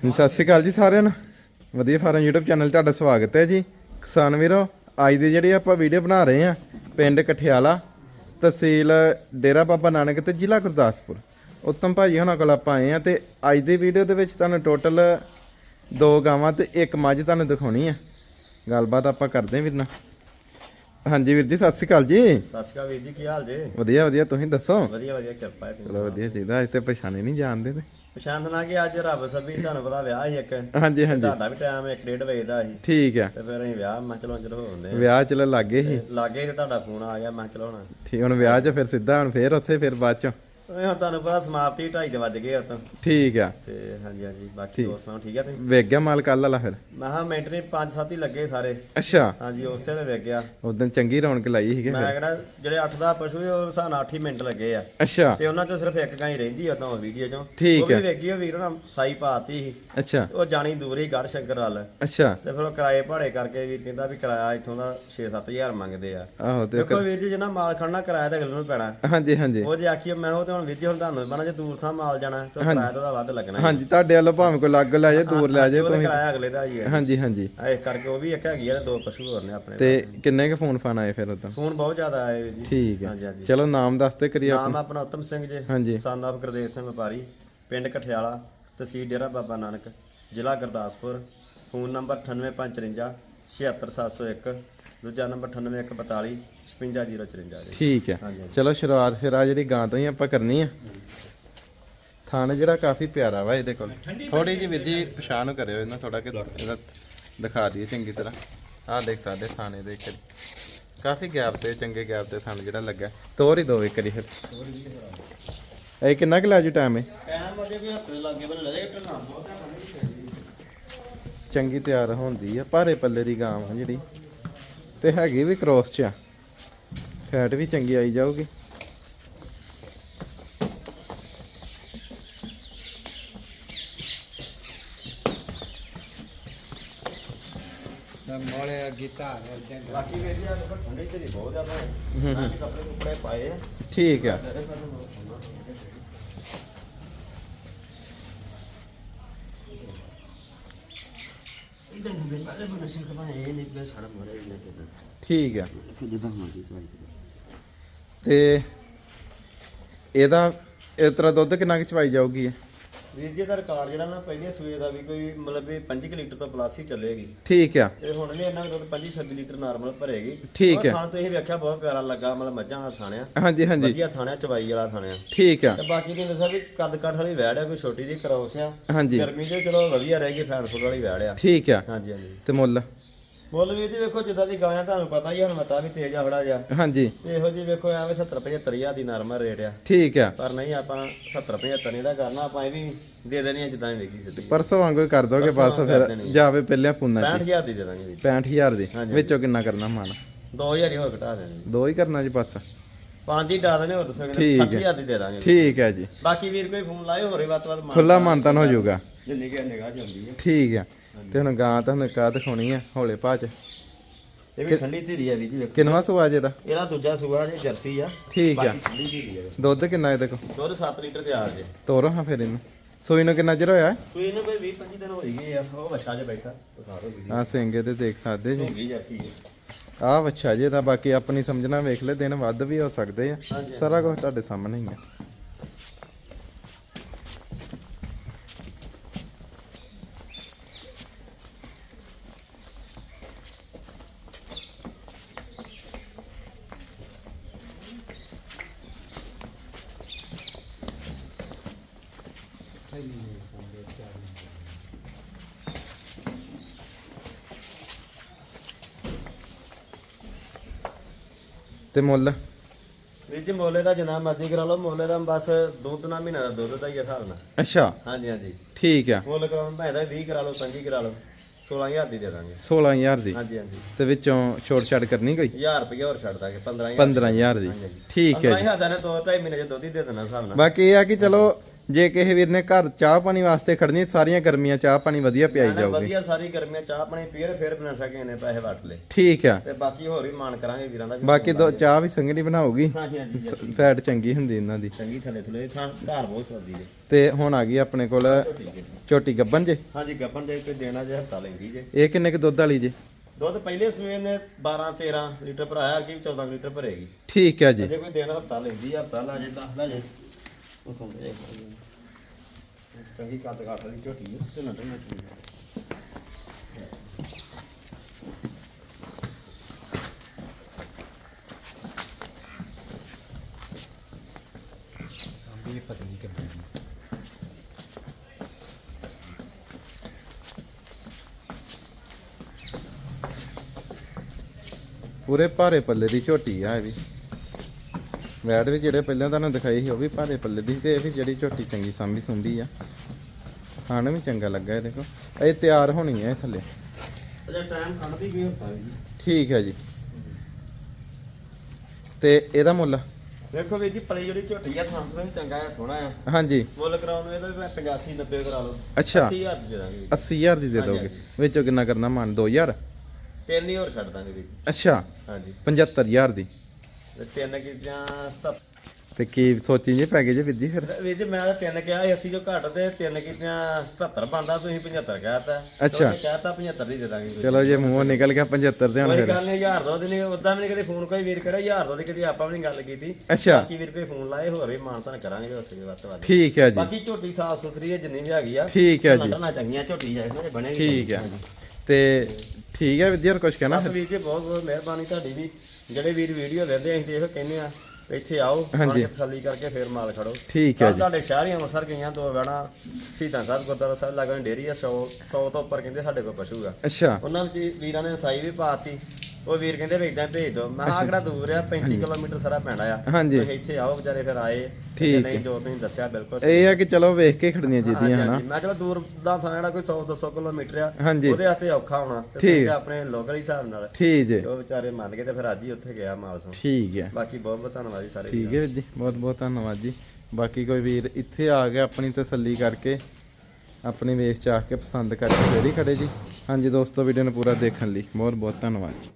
ਸਤਿ ਸ਼੍ਰੀ ਅਕਾਲ ਜੀ ਸਾਰਿਆਂ ਨੂੰ। ਵਧੀਆ ਫਾਰਮ YouTube ਚੈਨਲ 'ਤੇ ਤੁਹਾਡਾ ਸਵਾਗਤ ਹੈ ਜੀ। ਕਿਸਾਨ ਵੀਰੋ, ਅੱਜ ਦੀ ਜਿਹੜੀ ਆਪਾਂ ਵੀਡੀਓ ਬਣਾ ਰਹੇ ਆ ਪਿੰਡ ਕਠਿਆਲਾ, ਤਹਿਸੀਲ ਡੇਰਾ ਬਾਬਾ ਨਾਨਕ ਤੇ ਜ਼ਿਲ੍ਹਾ ਗੁਰਦਾਸਪੁਰ। ਉੱਤਮ ਭਾਜੀ ਹੁਣਾਂ ਕੋਲ ਆਪਾਂ ਆਏ ਆ ਤੇ ਅੱਜ ਦੀ ਵੀਡੀਓ ਦੇ ਵਿੱਚ ਤੁਹਾਨੂੰ ਟੋਟਲ ਦੋ ਗਾਵਾਂ ਤੇ ਇੱਕ ਮੱਝ ਤੁਹਾਨੂੰ ਦਿਖਾਉਣੀ ਆ ਗੱਲਬਾਤ ਆਪਾਂ ਕਰਦੇ ਹਾਂ ਵੀਰ ਨਾਲ। ਹਾਂਜੀ ਵੀਰ ਜੀ ਸਤਿ ਸ਼੍ਰੀ ਅਕਾਲ ਜੀ। ਸਤਿ ਸ਼੍ਰੀ ਅਕਾਲ ਵੀਰ ਜੀ ਕੀ ਹਾਲ ਜੇ? ਵਧੀਆ ਵਧੀਆ ਤੁਸੀਂ ਦੱਸੋ? ਵਧੀਆ ਵਧੀਆ ਕਿਰਪਾ ਹੈ ਚਲੋ ਵਧੀਆ ਚਾਹੀਦਾ ਅੱਜ ਤੇ ਪਛਾਣੇ ਨਹੀਂ ਜਾਣਦੇ ਤੇ। ਪਛਾਣ ਨਾ ਕਿ ਅੱਜ ਰੱਬ ਸਭੀ ਤੁਹਾਨੂੰ ਪਤਾ ਵਿਆਹ ਸੀ ਇੱਕ। ਹਾਂਜੀ ਹਾਂਜੀ। ਤੁਹਾਡਾ ਵੀ ਟਾਈਮ ਇੱਕ ਡੇਢ ਵਜੇ ਦਾ ਸੀ। ਠੀਕ ਆ। ਤੇ ਫਿਰ ਅਸੀਂ ਵਿਆਹ ਮੈਂ ਚਲੋ ਚਲੋ ਹੁੰਦੇ ਵਿਆਹ ਚਲੋ ਲੱਗੇ ਸੀ। ਲਾਗੇ ਤੇ ਤੁਹਾਡਾ ਫੋਨ ਆ ਗਿਆ ਮੈਂ ਚਲੋ ਹੁਣ। ਠੀਕ ਹੁਣ ਵਿਆਹ 'ਚ ਫਿਰ ਸਿੱਧਾ ਹੁਣ ਫੇਰ ਉੱਥੇ ਫਿਰ ਬਾਅਦ 'ਚ। ਇਹ ਹੁਣ ਤੁਹਾਨੂੰ ਪਤਾ ਸਮਾਪਤੀ 2:30 ਵੱਜ ਗਏ ਉਤੋਂ ਠੀਕ ਆ। ਤੇ ਹਾਂਜੀ ਹਾਂਜੀ ਬਾਕੀ ਹੋਰ ਸੁਣਾਓ ਠੀਕ ਹੈ ਤੁਸੀਂ ਵੇਖ ਗਿਆ ਮਾਲ ਕੱਲ ਵਾਲਾ ਫਿਰ? ਮੈਂ ਹਾਂ ਮਿੰਟ ਨਹੀਂ 5-7 ਹੀ ਲੱਗੇ ਸਾਰੇ। ਅੱਛਾ। ਹਾਂਜੀ ਉਸੇ ਵੇਲੇ ਵੇਖ ਗਿਆ। ਉਦੋਂ ਚੰਗੀ ਰੌਣਕ ਲਾਈ ਸੀਗੇ ਮੈਂ ਕਿਹੜਾ ਜਿਹੜੇ 8 ਦਾ ਪਸ਼ੂ ਸੀ, ਉਹ ਸਾਨੂੰ 8 ਹੀ ਮਿੰਟ ਲੱਗੇ ਆ। ਅੱਛਾ। ਤੇ ਉਹਨਾਂ ਚੋਂ ਸਿਰਫ ਇੱਕ ਗਾਂ ਹੀ ਰਹਿੰਦੀ ਆ ਤਾਂ ਵੀਡੀਓ ਚੋਂ। ਠੀਕ ਉਹ ਵੀ ਵੇਖੀ ਉਹ ਵੀਰ ਨਾਲ ਸਾਈ ਪਾਤੀ ਸੀ। ਅੱਛਾ। ਉਹ ਜਾਣੀ ਦੂਰ ਹੀ ਗੜ ਸ਼ੰਕਰ ਵੱਲ। ਅੱਛਾ। ਤੇ ਫਿਰ ਉਹ ਕਿਰਾਏ ਭਾੜੇ ਕਰਕੇ ਵੀਰ ਕਹਿੰਦਾ ਵੀ ਕਿਰਾਇਆ ਇੱਥੋਂ ਦਾ 6-7000 ਮੰਗਦੇ ਆ। ਆਹੋ ਤੇ ਦੇਖੋ ਵੀਰ ਜੀ ਜਿੰਨਾ ਮਾਲ ਖੜਨਾ ਕਿਰਾਇਆ ਤਾਂ ਅਗਲੇ ਨੂੰ ਪੈਣਾ। ਹਾਂਜੀ ਹਾਂਜੀ। ਉਹ ਜੇ ਆਖੀਏ ਮੈਂ ਉਹ ਤੇ ਹੁਣ ਵੀਰ ਜੀ ਹੁਣ ਤੁਹਾਨੂੰ ਪਤਾ ਜੇ ਦੂਰ ਥਾਂ ਮਾਲ ਜਾਣਾ ਤਾਂ ਕਿਰਾਇਆ ਤਾਂ ਉਹਦਾ ਵੱਧ ਲੱਗਣਾ ਹੀ। ਹਾਂਜੀ ਤੁਹਾਡੇ ਵੱਲੋਂ ਭਾਵੇਂ ਕੋਈ ਲੱਗ ਲੈ ਜਾਏ ਦੂਰ ਲੈ ਜਾਏ ਉਹ ਤਾਂ ਕਿਰਾਇਆ ਅਗਲੇ ਦਾ ਹੀ ਹੈ। ਹਾਂਜੀ ਹਾਂਜੀ। ਇਸ ਕਰਕੇ ਉਹ ਵੀ ਇੱਕ ਹੈਗੀ ਆ ਤੇ ਦੋ ਪਸ਼ੂ ਹੋਰ ਨੇ ਆਪਣੇ ਤੇ ਕਿੰਨੇ ਕੁ ਫੋਨ ਫਾਨ ਆਏ ਫਿਰ ਉਦੋਂ ਫੋਨ ਬਹੁਤ ਜ਼ਿਆਦਾ ਆਏ ਵੀਰ ਜੀ। ਠੀਕ ਹੈ। ਚਲੋ ਨਾਮ ਦੱਸਦੇ ਕਰੀਏ ਨਾਮ ਆਪਣਾ। ਉਤਮ ਸਿੰਘ ਜੀ ਹਾਂਜੀ। ਸਨ ਆਫ ਗੁਰਦੇਵ ਸਿੰਘ ਵਪਾਰੀ ਪਿੰਡ ਕਠਿਆਲਾ ਤਹਿਸੀਲ ਡੇਰਾ ਬਾਬਾ ਨਾਨਕ ਜ਼ਿਲ੍ਹਾ ਗੁਰਦਾਸਪੁਰ ਫੋਨ ਨੰਬਰ 9855 76701 ਦੂਜਾ ਨੰਬਰ 9842 56054 ਜੀ। ਠੀਕ ਹੈ। ਹਾਂਜੀ, ਚਲੋ ਸ਼ੁਰੂਆਤ ਫਿਰ ਆ ਜਿਹੜੀ ਗਾਂ ਤੋਂ ਹੀ ਆਪਾਂ ਕਰਨੀ ਆ। ਥਾਣ ਜਿਹੜਾ ਕਾਫੀ ਪਿਆਰਾ ਵਾ ਇਹਦੇ ਕੋਲ। ਥੋੜੀ ਜਿਹੀ ਵਿਧੀ ਪਛਾਣ ਕਰਿਓ ਇਹਨਾਂ ਥੋੜਾ ਕਿ ਇਹਦਾ ਦਿਖਾ ਦਈਏ ਚੰਗੀ ਤਰ੍ਹਾਂ। ਆਹ ਦੇਖ ਸਕਦੇ ਥਾਣੇ ਦੇ ਇੱਕ ਕਾਫੀ ਗੈਪ ਤੇ ਚੰਗੇ ਗੈਪ ਤੇ ਥਾਣ ਜਿਹੜਾ ਲੱਗਾ। ਤੋਰ ਹੀ ਦੋ ਇੱਕ ਵਾਰੀ ਫਿਰ। ਇਹ ਕਿੰਨਾ ਕੁ ਲੈ ਜੂ ਟਾਈਮ ਹੈ ਟਾਈਮ ਅਜੇ ਵੀ ਹੱਥ ਲੱਗੇ ਬਣ ਲੱਗੇ ਢਲਾਂ ਬਹੁਤ ਚੰਗੀ ਤਿਆਰ ਹੁੰਦੀ ਆ ਭਾਰੇ ਪੱਲੇ ਦੀ ਗਾਂ ਆ ਜਿਹੜੀ। ਤੇ ਹੈਗੀ ਵੀ ਕ੍ਰੋਸ ਚ ਆ। ਫੈਟ ਵੀ ਚੰਗੀ ਆਈ ਜਾਊਗੀ। ਮੋਲੇ ਗੀਤਾ ਹੈ ਬਾਕੀ ਵੇਖੀ ਆ ਦੇਖੋ ਠੰਡੇ ਤੇ ਬਹੁਤ ਜ਼ਿਆਦਾ ਹੈ। ਕੱਪੜੇ ਕੁਪੜੇ ਪਾਏ ਠੀਕ ਆ। ਇਦਾਂ ਨਹੀਂ ਬੇ ਪਹਿਲੇ ਬਣਾ ਸਿਰ ਕਮਾ ਇਹ ਨਹੀਂ ਬੇ ਸਾਡਾ ਮਰੇ ਇਹਨੇ ਕਿਦਾਂ ਠੀਕ ਆ ਜਿੱਦਾਂ ਮਰਜ਼ੀ ਸਵਾਈ ਤੇ ਇਹਦਾ ਇਸ ਤਰ੍ਹਾਂ ਦੁੱਧ ਕਿੰਨਾ ਕੁ ਚਵਾਈ ਜਾਊਗੀ? ਇਹ? ਵੀਰ ਜੀ ਦਾ ਰਿਕਾਰਡ ਜਿਹੜਾ ਨਾ ਪਹਿਲੇ ਸੂਏ ਦਾ ਵੀ ਕੋਈ ਮਤਲਬ ਵੀ 5 ਲੀਟਰ ਤੋਂ ਪਲੱਸ ਹੀ ਚੱਲੇਗੀ। ਠੀਕ ਆ। ਤੇ ਹੁਣ ਵੀ ਇਹਨਾਂ ਕੋਲ 25 26 ਲੀਟਰ ਨਾਰਮਲ ਭਰੇਗੀ। ਠੀਕ ਹੈ। ਖਾਣ ਤੁਸੀਂ ਵੇਖਿਆ ਬਹੁਤ ਪਿਆਰਾ ਲੱਗਾ ਮਤਲਬ ਮੱਝਾਂ ਦਾ ਥਾਣਿਆ। ਹਾਂਜੀ ਹਾਂਜੀ। ਵਧੀਆ ਥਾਣਿਆ ਚਵਾਈ ਵਾਲਾ ਥਾਣਿਆ। ਠੀਕ ਆ। ਤੇ ਬਾਕੀ ਦੀ ਦੱਸਿਆ ਵੀ ਕੱਦ ਕੱਠ ਵਾਲੀ ਵੈੜ ਆ ਕੋਈ ਛੋਟੀ ਜਿਹੀ ਕਰੋਸ ਆ। ਹਾਂਜੀ। ਗਰਮੀ ਦੇ ਚਲੋ ਵਧੀਆ ਰਹੇਗੀ ਫੈਨ ਫੁੱਲ ਵਾਲੀ ਵੈੜ ਆ। ਠੀਕ ਆ। ਹਾਂਜੀ ਹਾਂਜੀ। ਤੇ ਮੁੱਲ? ਮੁੱਲ ਵੀ ਜੀ ਵੇਖੋ ਜਿੱਦਾਂ ਦੀ ਗਾਂ ਆ ਤੁਹਾਨੂੰ ਪਤਾ ਹੀ ਆ, ਹੁਣ ਮਤਾ ਵੀ ਤੇਜ਼ ਆ ਥੋੜਾ ਜਿਹਾ। ਹਾਂਜੀ। ਤੇ ਇਹੋ ਜੀ ਵੇਖੋ ਐਵੇਂ 70 75 ਹਜ਼ਾਰ ਦੀ ਨਾਰਮਲ ਰੇਟ ਆ। ਠੀਕ ਆ। ਪਰ ਨਹੀਂ ਆਪਾਂ 70 75 ਨਹੀਂ ਦਾ ਕਰਨਾ ਆਪਾਂ ਇਹ ਵੀ ਦੇ ਦੇਣੀ ਆ ਜਿੱਦਾਂ ਵੀ ਵੇਖੀ ਸਿੱਧੀ। ਪਰਸੋਂ ਵਾਂਗੂ ਹੀ ਕਰ ਦੋਗੇ ਬਸ ਫਿਰ। ਜਾਵੇ ਪਹਿਲਾਂ ਪੁੰਨਾ 65000 ਦੀ ਦੇ ਦਾਂਗੇ ਜੀ 65000 ਦੀ। ਵਿੱਚੋਂ ਕਿੰਨਾ ਕਰਨਾ ਮਾਨ 2000 ਹੀ ਹੋਰ ਘਟਾ ਦੇਣੀ। ਦੋ ਹੀ ਕਰਨਾ ਜੀ ਬਸ। ਪੰਜ ਹੀ ਡਾ ਦੇਣੇ ਹੋਰ ਦੱਸੋ ਠੀਕ ਹੈ। 60000 ਦੀ ਦੇ ਦਾਂਗੇ। ਠੀਕ ਹੈ ਜੀ। ਬਾਕੀ ਵੀਰ ਕੋਈ ਫੋਨ ਲਾਏ ਹੋਰੇ ਵੱਧ ਤੋਂ ਵੱਧ ਖੁੱਲਾ ਮਾਨਤਨ ਹੋ ਜਾਊਗਾ। ਜਿੰਨੀ ਕਿ ਨਿਗਾਹ ਜਾਂਦੀ ਹੈ ਠੀਕ ਆ। ਤੇ ਹੁਣ ਗਾਂ ਤੁਹਾਨੂੰ ਕਾ ਦਿਖਾਉਣੀ ਆ ਹੌਲੇ ਭਾਅ ਚ। ਇਹ ਵੀ ਠੰਡੀ ਧੀਰੀ ਆ ਵੀ ਜੀ ਵੇਖੋ। ਕਿੰਨਵਾ ਸੁਆ ਜੇ ਦਾ ਇਹਦਾ ਦੂਜਾ ਸੂਆ ਜੇ ਜਰਸੀ ਆ। ਠੀਕ ਆ। ਬਾਕੀ ਠੰਡੀ ਧੀਰੀ ਆ। ਦੁੱਧ ਕਿੰਨਾ ਇਹਦੇ ਕੋਲ? ਦੁੱਧ 7 ਲੀਟਰ ਤਿਆਰ ਜੇ। ਤੋਰੋ ਹਾਂ ਫਿਰ ਇਹਨੂੰ। ਸੂਈ ਨੂੰ ਕਿੰਨਾ ਚਿਰ ਹੋਇਆ? ਸੂਈ ਇਹਨੂੰ ਕੋਈ 20 25 ਦਿਨ ਹੋ ਹੀ ਗਏ ਆ। ਉਹ ਬੱਚਾ ਜੇ ਬੈਠਾ। ਦਿਖਾ ਦਿਓ ਵੀਡੀਓ ਆ ਸਿੰਗੇ ਤੇ ਦੇਖ ਸਕਦੇ ਜੀ। ਢੋਂਗੀ ਜਰਸੀ ਜੀ। ਆ ਬੱਚਾ ਜੇ ਤਾਂ ਬਾਕੀ ਆਪਣੀ ਸਮਝਣਾ ਵੇਖ ਲੈ ਦਿਨ ਵੱਧ ਵੀ ਹੋ ਸਕਦੇ ਆ। ਸਾਰਾ ਕੁਝ ਤੁਹਾਡੇ ਸਾਹਮਣੇ ਹੀ ਆ। ਤੇ ਮੁੱਲ? ਵੀਰ ਜੀ ਮੋਲੇ ਦਾ ਜਿੰਨਾ ਮਰਜ਼ੀ ਕਰਾ ਲਓ ਮੋਲੇ ਦਾ ਬਸ ਦੋ ਤਿੰਨ ਮਹੀਨਾ ਦਾ ਦੁੱਧ ਦਾ ਹੀ ਹਿਸਾਬ ਨਾਲ। ਅੱਛਾ। ਹਾਂਜੀ ਹਾਂਜੀ। ਠੀਕ ਆ। ਮੁੱਲ ਕਰਾਉਣ ਭਾਵੇਂ ਦਾ 20 ਕਰਾ ਲਓ 25 ਕਰਾ ਲਓ 16000 ਦੀ ਦੇ ਦਾਂਗੇ। 16000 ਦੀ? ਹਾਂਜੀ ਹਾਂਜੀ। ਤੇ ਵਿੱਚੋਂ ਛੋਟ ਛੱਡ ਕਰਨੀ ਕੋਈ? 1000 ਰੁਪਏ ਹੋਰ ਛੱਡ ਦਾਂਗੇ 15000 15000 ਦੀ। ਠੀਕ ਹੈ ਜੀ। 15000 ਦਾ ਨੇ ਦੋ ਢਾਈ ਮਹੀਨੇ ਚ ਦੁੱਧ ਹੀ ਦੇ ਦੇਣਾ ਹਿਸਾਬ ਨਾਲ। ਬਾਕੀ ਇਹ ਆ ਕਿ ਚਲੋ ਜੇ ਕਿਸੇ ਵੀਰ ਨੇ ਘਰ ਚਾਹ ਪਾਣੀ ਵਾਸਤੇ ਖੜਨੀ ਸਾਰੀਆਂ ਗਰਮੀਆਂ ਚਾਹ ਪਾਣੀ ਵਧੀਆ ਪਿਆਈ ਜਾਊਗੀ। ਵਧੀਆ ਸਾਰੀ ਗਰਮੀਆਂ ਚਾਹ ਪਾਣੀ ਪੀਰ ਫਿਰ ਬਣਾ ਸਕੇ ਨੇ ਪੈਸੇ ਵਟ ਲਏ। ਠੀਕ ਆ। ਤੇ ਬਾਕੀ ਹੋਰ ਵੀ ਮਾਨ ਕਰਾਂਗੇ ਵੀਰਾਂ ਦਾ ਵੀ ਬਾਕੀ ਦੋ ਚਾਹ ਵੀ ਸੰਗਣੀ ਬਣਾਉਗੀ ਫੈਟ ਚੰਗੀ ਹੁੰਦੀ ਇਹਨਾਂ ਦੀ। ਚੰਗੀ ਥੱਲੇ ਥੱਲੇ ਧਾਰ ਬਹੁਤ ਸਵਾਦੀ ਜੇ। ਤੇ ਹੁਣ ਆ ਗਈ ਆਪਣੇ ਕੋਲ ਝੋਟੀ ਗੱਬਨ ਜੇ। ਹਾਂਜੀ ਗੱਬਨ ਦੇ ਕੋਈ ਦੇਣਾ ਜੇ ਹਫਤਾ ਲੈਂਦੀ ਜੇ। ਇਹ ਕਿੰਨੇ ਕੁ ਦੁੱਧ ਵਾਲੀ ਜੇ? ਦੁੱਧ ਪਹਿਲੇ ਸਵੇਰ ਨੇ 12 13 ਲੀਟਰ ਭਰਾਇਆ ਕਿ 14 ਲੀਟਰ ਭਰੇਗੀ। ਠੀਕ ਹੈ ਜੀ। ਜੇ ਕੋਈ ਦੇਣਾ ਹਫਤਾ ਲੈਂਦੀ ਹਫਤਾ ਲਾ ਜੇ 10 ਲਾ ਜੇ। ਚੰਗੀ ਕੱਦ ਕਾਠ ਵਾਲੀ ਝੋਟੀ ਆ, ਤੇ ਨਾ ਨਾ ਵੀ ਪਤਾ ਨਹੀਂ ਕਿੰਨਾ ਪੂਰੇ ਭਾਰੇ ਪੱਲੇ ਦੀ ਝੋਟੀ ਆ ਇਹ ਵੀ। ਵੈਟ ਵੀ ਜਿਹੜੇ ਪਹਿਲਾਂ ਤੁਹਾਨੂੰ ਦਿਖਾਈ ਸੀ ਉਹ ਵੀ ਭਾਰੇ ਪੱਲੇ ਦੀ ਤੇ ਇਹ ਵੀ ਜਿਹੜੀ ਝੋਟੀ ਚੰਗੀ ਸਾਂਭੀ ਸੁੰਭੀ ਆ। ਖਾਣ ਵੀ ਚੰਗਾ ਲੱਗਾ ਇਹ ਦੇਖੋ ਇਹ ਤਿਆਰ ਹੋਣੀ ਹੈ ਥੱਲੇ। ਅਜਾ ਟਾਈਮ ਖੜਦੀ ਗਈ ਹਫਤਾ ਵੀ ਠੀਕ ਹੈ ਜੀ। ਤੇ ਇਹਦਾ ਮੁੱਲ? ਵੇਖੋ ਵੀਰ ਜੀ ਪਲੀ ਜਿਹੜੀ ਝੋਟੀ ਆ ਥਾਂ ਤੋਂ ਵੀ ਚੰਗਾ ਆ ਸੋਹਣਾ ਆ। ਹਾਂਜੀ। ਮੁੱਲ ਕਰਾਉਣ ਨੂੰ ਇਹਦਾ ਵੀ ਮੈਂ 85 90 ਕਰਾ ਲਓ। ਅੱਛਾ। 80000 ਦੇ ਦਾਂਗੇ। 80000 ਦੀ ਦੇ ਦੋਗੇ। ਵਿੱਚੋਂ ਕਿੰਨਾ ਕਰਨਾ? ਮਨ 2000 ਤਿੰਨ ਹੀ ਹੋਰ ਛੱਡ ਦਾਂਗੇ ਵੀਰ ਜੀ। ਅੱਛਾ। ਹਾਂਜੀ। 75000 ਦੀ। ਤੇ ਤਿੰਨ 77 ਤੇ ਕੀ ਸੋਚੀ ਜੇ ਪੈ ਗਏ ਜੇ ਜੀ ਫਿਰ? ਵੀਰ ਜੀ ਮੈਂ ਤਾਂ ਤਿੰਨ ਕਿਹਾ ਸੀ ਅਸੀਂ ਜੋ ਘੱਟ ਤੇ ਤਿੰਨ ਕੀਤੀਆਂ 77 ਬੰਦਾ ਤੁਸੀਂ 75 ਕਹਿਤਾ ਅੱਛਾ। ਕਹਿਤਾ 75 ਦੀ ਦੇ ਦਾਂਗੇ ਵੀਰ। ਚਲੋ ਜੇ ਮੂੰਹੋਂ ਨਿਕਲ ਗਿਆ 75 ਤੇ ਹੁਣ ਕੋਈ ਫਿਰ। ਗੱਲ ਨਹੀਂ ਹਜ਼ਾਰ ਦੋ ਦਿਨ ਉਦਾਂ ਵੀ ਨੀ ਕਦੇ ਫੋਨ ਕੋਈ ਵੀਰ ਕਰਿਆ ਹਜ਼ਾਰ ਦੋ ਦੀ ਕਦੇ ਆਪਾਂ ਵੀ ਨਹੀਂ ਗੱਲ ਕੀਤੀ। ਅੱਛਾ। ਬਾਕੀ ਵੀਰ ਕੋਈ ਫੋਨ ਲਾਏ ਹੋਰ ਵੀ ਮਾਨਤਾਨ ਕਰਾਂਗੇ ਉਸ ਦੇ ਵੱਧ ਤੋਂ ਵੱਧ। ਠੀਕ ਹੈ ਜੀ। ਬਾਕੀ ਝੋਟੀ ਸਾਫ਼ ਸੁਥਰੀ ਹੈ ਜਿੰਨੀ ਵੀ ਹੈਗੀ ਆ। ਠੀਕ ਹੈ ਜੀ। ਲੰਡਣਾ ਚੰਗੀਆਂ ਝੋਟੀ ਜਾਏ ਨਾ ਬਣੇਗੀ ਠੀਕ ਹੈ। ਤੇ ਠੀਕ ਹੈ ਵਿਦਿਆਰ ਕੁਝ ਕਹਿਣਾ ਬਸ ਵੀਰ ਜੀ ਬਹੁਤ ਬਹੁਤ ਮਿਹਰਬਾਨੀ ਤੁਹਾਡੀ ਵੀ। ਜਿਹੜੇ ਵੀਰ ਵੀਡੀਓ ਲੈਂਦੇ ਅਸੀਂ ਦੇਖ ਕਹਿੰਦੇ ਆ। ਇੱਥੇ ਆਓ ਹਾਂਜੀ। ਆਣ ਕੇ ਤਸੱਲੀ ਕਰਕੇ ਫੇਰ ਮਾਲ ਖੜੋ। ਠੀਕ ਹੈ ਕੱਲ੍ਹ ਜੀ। ਤੁਹਾਡੇ ਸ਼ਹਿਰੀਆਂ ਅੰਮ੍ਰਿਤਸਰ ਗਈਆਂ ਦੋ ਵੈਣਾ ਸ਼ਹੀਦਾਂ ਸਾਹਿਬ ਗੁਰਦੁਆਰਾ ਸਾਹਿਬ ਲੱਗਣ ਡੇਰੀ ਆ 100 100 ਤੋਂ ਉੱਪਰ ਕਹਿੰਦੇ ਸਾਡੇ ਕੋਲ ਪਸ਼ੂ ਆ। ਅੱਛਾ। ਉਹਨਾਂ ਵਿੱਚ ਵੀਰਾਂ ਨੇ ਸਾਈ ਵੀ ਪਾਤੀ। ਉਹ ਵੀਰ ਕਹਿੰਦੇ ਵੀ ਇਦਾਂ ਭੇਜ ਦਿਓ। ਮੈਂ ਕਿਹਾ ਕਿਹੜਾ ਦੂਰ ਆ? 35 ਕਿਲੋਮੀਟਰ ਸਾਰਾ ਪੈਂਦਾ ਆ। ਹਾਂਜੀ। ਤੁਸੀਂ ਇੱਥੇ ਆਓ ਵਿਚਾਰੇ ਫਿਰ ਆਏ। ਠੀਕ ਨਹੀਂ ਜੋ ਤੁਸੀਂ ਦੱਸਿਆ ਬਿਲਕੁਲ ਇਹ ਆ ਕਿ ਚਲੋ ਵੇਖ ਕੇ ਖੜਨੀਆਂ ਹਾਂਜੀ, ਚਾਹੀਦੀਆਂ ਹਨਾ। ਹਾਂਜੀ। ਮੈਂ ਚਲੋ ਦੂਰ ਦਾ ਥਾਂ ਜਿਹੜਾ ਕੋਈ 100 200 ਕਿਲੋਮੀਟਰ ਆ ਹਾਂਜੀ। ਉਹਦੇ ਵਾਸਤੇ ਔਖਾ ਹੋਣਾ। ਤੇ ਠੀਕ। ਤੁਸੀਂ ਤਾਂ ਆਪਣੇ ਲੋਕਲ ਹਿਸਾਬ ਨਾਲ ਠੀਕ ਜੇ। ਤੇ ਉਹ ਵਿਚਾਰੇ ਮੰਨ ਕੇ ਤੇ ਫਿਰ ਅੱਜ ਹੀ ਉੱਥੇ ਗਿਆ ਮਾਲ ਤੋਂ ਠੀਕ ਹੈ। ਬਾਕੀ ਬਹੁਤ ਬਹੁਤ ਧੰਨਵਾਦ ਜੀ ਸਾਰੇ ਠੀਕ ਹੈ ਵੀਰ ਜੀ। ਬਹੁਤ ਬਹੁਤ ਧੰਨਵਾਦ ਜੀ। ਬਾਕੀ ਕੋਈ ਵੀਰ ਇੱਥੇ ਆ ਗਿਆ ਆਪਣੀ ਤਸੱਲੀ ਕਰਕੇ ਆਪਣੀ ਵੇਸ ਚ ਆ ਕੇ ਪਸੰਦ ਕਰਕੇ ਜਿਹੜੀ ਖੜੇ ਜੀ। ਹਾਂਜੀ ਦੋਸਤੋ ਵੀਡੀਓ ਨੂੰ ਪੂਰਾ ਦੇਖਣ ਲਈ ਬਹੁਤ ਬਹੁਤ ਧੰਨਵਾਦ ਜੀ।